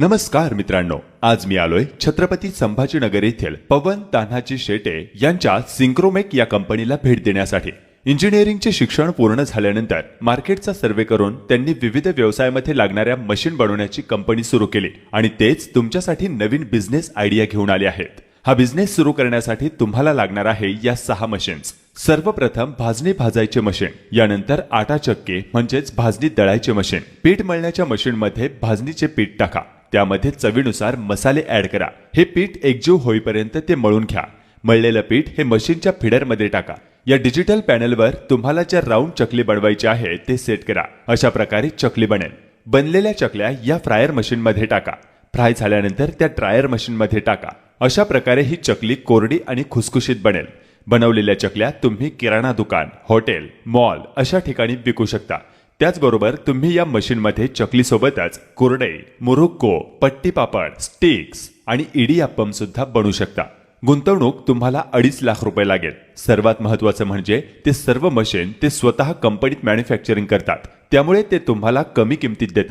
नमस्कार मित्रांनो आज मी आलोय छत्रपती संभाजीनगर येथील पवन तान्हाजी शेटे यांच्या सिंक्रोमेक या कंपनीला भेट देण्यासाठी. इंजिनिअरिंगचे शिक्षण पूर्ण झाल्यानंतर मार्केटचा सर्वे करून त्यांनी विविध व्यवसायामध्ये लागणाऱ्या मशीन बनवण्याची कंपनी सुरू केली आणि तेच तुमच्यासाठी नवीन बिझनेस आयडिया घेऊन आले आहेत. हा बिझनेस सुरू करण्यासाठी तुम्हाला लागणार आहे या सहा मशीन्स. सर्वप्रथम भाजणी भाजायचे मशीन यानंतर आटा चक्के म्हणजेच भाजणी दळायचे मशीन. पीठ मळण्याच्या मशीनमध्ये भाजणीचे पीठ टाका. त्यामध्ये चवीनुसार मसाले ऍड करा. हे पीठ एकजीव होईपर्यंत ते मळून घ्या. मळलेलं पीठ हे मशीनच्या फिडरमध्ये टाका. या डिजिटल पॅनलवर तुम्हाला ज्या राऊंड चकली बनवायची आहे ते सेट करा. अशा प्रकारे चकली बनेल. बनलेल्या चकल्या या फ्रायर मशीनमध्ये टाका. फ्राय झाल्यानंतर त्या ड्रायर मशीनमध्ये टाका. अशा प्रकारे ही चकली कोरडी आणि खुसखुशीत बनेल. बनवलेल्या चकल्या तुम्ही किराणा दुकान हॉटेल मॉल अशा ठिकाणी विकू शकता. त्याचबरोबर तुम्ही या मशीनमध्ये चकलीसोबतच कुरडे मुरुक्को पट्टी पापड स्टिक्स आणि इडियाप्पम सुद्धा बनवू शकता. गुंतवणूक तुम्हाला अडीच लाख रुपये लागेल. सर्वात महत्वाचं म्हणजे ते सर्व मशीन ते स्वतः कंपनीत मॅन्युफॅक्चरिंग करतात. त्यामुळे ते तुम्हाला कमी किमतीत देतात.